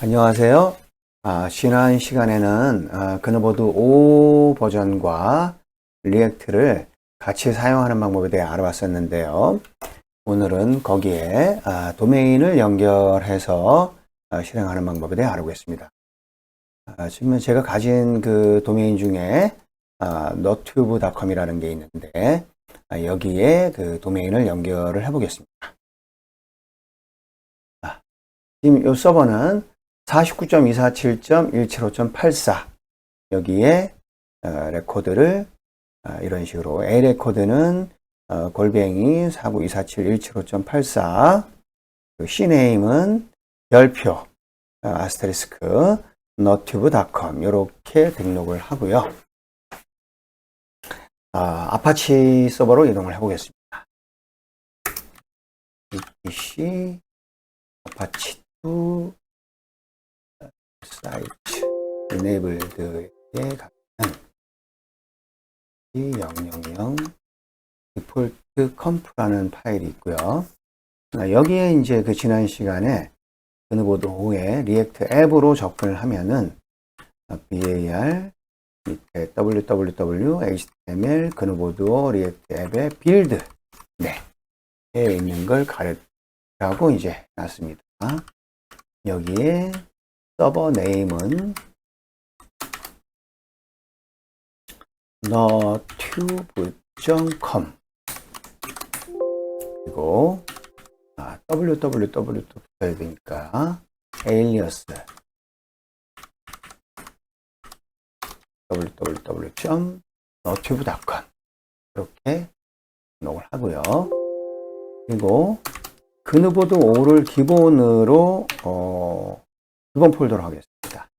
안녕하세요. 아, 지난 시간에는 아, 그노보드 5 버전과 리액트를 같이 사용하는 방법에 대해 알아봤었는데요. 오늘은 거기에 아, 도메인을 연결해서 아, 실행하는 방법에 대해 알아보겠습니다. 아, 지금 제가 가진 그 도메인 중에 아, 너튜브닷컴이라는 게 있는데 아, 여기에 그 도메인을 연결을 해보겠습니다. 아, 지금 이 서버는 49.247.175.84 여기에 어, 레코드를 어, 이런 식으로 A 레코드는 어, 골뱅이 49.247.175.84 C 네임은 별표 어, 아스테리스크 너튜브닷컴 이렇게 등록을 하고요. 아, 아파치 서버로 이동을 해보겠습니다. EPC 아파치 2 사이트 enabled 에 가면 이000 디폴트 컴프라는 파일이 있고요. 아, 여기에 이제 그 지난 시간에 그누보드 5에 리액트 앱으로 접근을 하면은 아, BAR 밑에 www html 그누보드 5 리액트 앱의 빌드 네. 에 있는 걸 가르치라고 이제 놨습니다. 여기에 서버 네임은 너튜브.com 그리고 아, www 또 붙어야 되니까 alias www.너튜브.com 이렇게 등록을 하고요. 그리고 그누보드 5를 기본으로 어, 기본 폴더로 하겠습니다.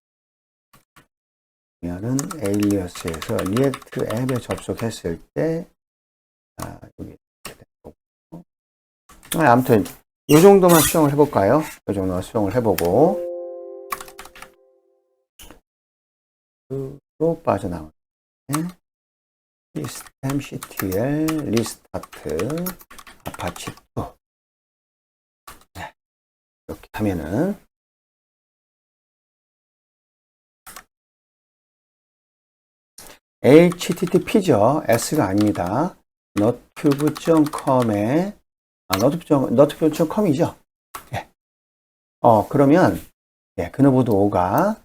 그러면은 에일리어스에서 리액트 앱에 접속했을 때 아, 여기 이렇게 되고 아, 아무튼 이 정도만 수정을 해볼까요? 이 정도만 수정을 해보고 또 빠져나오네 시스템 ctl 리스타트 아파치 2 네. 이렇게 하면은 http죠. s가 아닙니다. 너튜브.com에 아, 너튜브.com이죠. 예. 어, 그러면 예, 그노보드 5가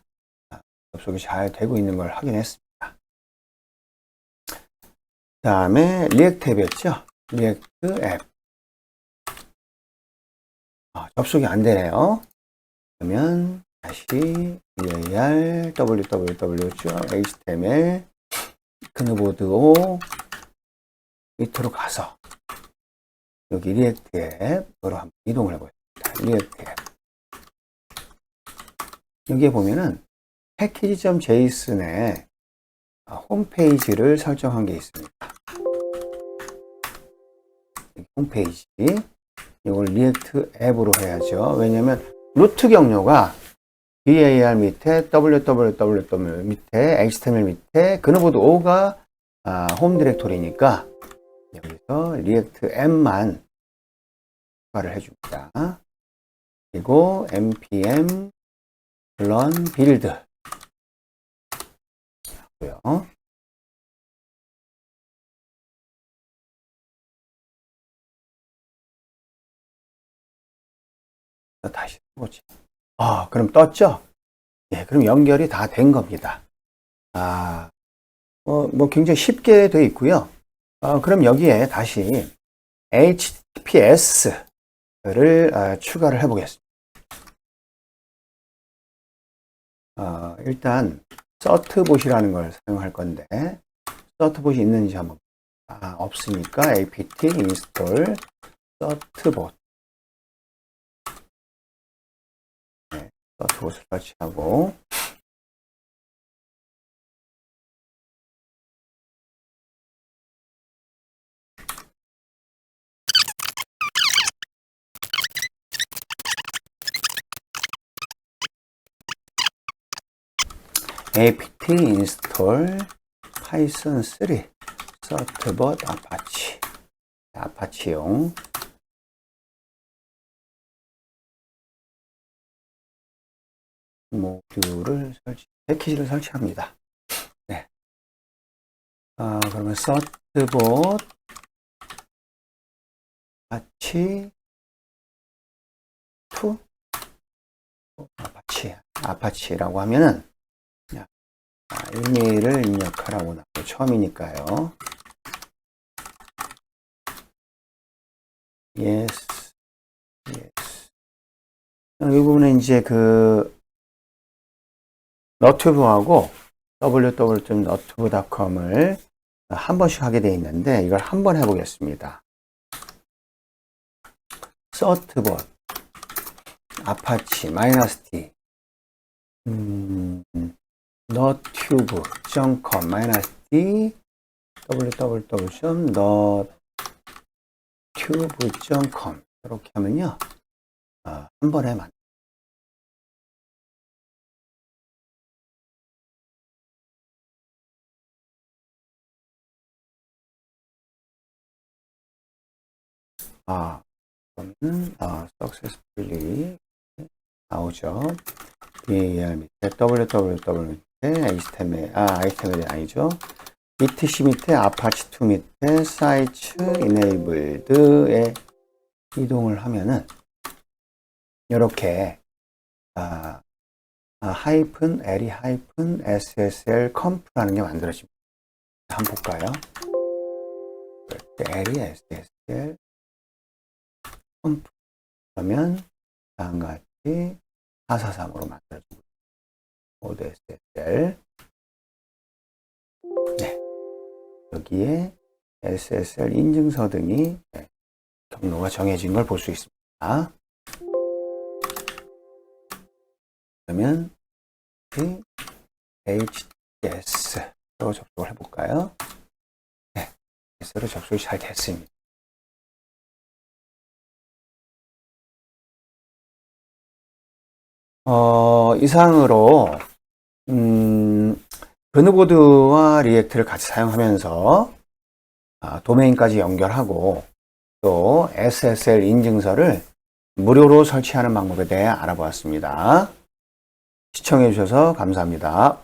접속이 잘 되고 있는 걸 확인했습니다. 그 다음에 리액트 앱이었죠. 리액트 앱. 아, 접속이 안 되네요. 그러면 다시 var www.html 그누보드 5 밑으로 가서 여기 리액트 앱으로 한번 이동을 해보겠습니다. 리액트 앱. 여기에 보면은 패키지.json에 홈페이지를 설정한 게 있습니다. 홈페이지. 이걸 리액트 앱으로 해야죠. 왜냐면 루트 경로가 var 밑에 www 밑에 html 밑에 그노보드 5가 아, 홈 디렉토리니까 여기서 리액트 앱만 추가를 해줍니다. 그리고 npm run build 하고요. 다시 해보죠. 아, 그럼 떴죠? 예, 그럼 연결이 다 된 겁니다. 아, 어, 뭐 굉장히 쉽게 돼 있고요. 어, 그럼 여기에 다시 HTTPS를 아, 추가를 해보겠습니다. 어, 일단 서트봇이라는 걸 사용할 건데 서트봇이 있는지 한번 아, 없으니까 apt install 서트봇 서트봇을 설치하고. Apt install python 3 서트봇 아파치 아파치용 모듈을 설치, 패키지를 설치합니다. 네. 아, 그러면 서트봇 아치 투 아파치 아파치라고 하면은 아, 이메일을 입력하라고 나고 처음이니까요. yes, yes. 이 부분은 이제 그 너튜브하고 www.너튜브.com을 한 번씩 하게 돼 있는데 이걸 한 번 해보겠습니다. 서트봇 아파치 마이너스 t 음, 너튜브.com 마이너스 t www.너튜브.com 이렇게 하면요 어, 한 번에 만 아, 그러면 아, successfully 나오죠. DAR 밑에 www 밑에 HTML 아 HTML이 아니죠. etc 밑에 apache2 밑에 sites enabled에 이동을 하면은 이렇게 아, 아, 하이픈 LE 하이픈 SSL 컴프라는 게 만들어집니다. 한번 볼까요? LE SSL 컴프 그러면 다음 같이 443으로 만들어주고 모드 SSL 네. 여기에 SSL 인증서 등이 네, 경로가 정해진 걸 볼 수 있습니다. 그러면 HTS로 접속을 해볼까요? 네, HTS로 접속이 잘 됐습니다. 어, 이상으로 음, 그누보드와 리액트를 같이 사용하면서 아, 도메인까지 연결하고 또 SSL 인증서를 무료로 설치하는 방법에 대해 알아보았습니다. 시청해 주셔서 감사합니다.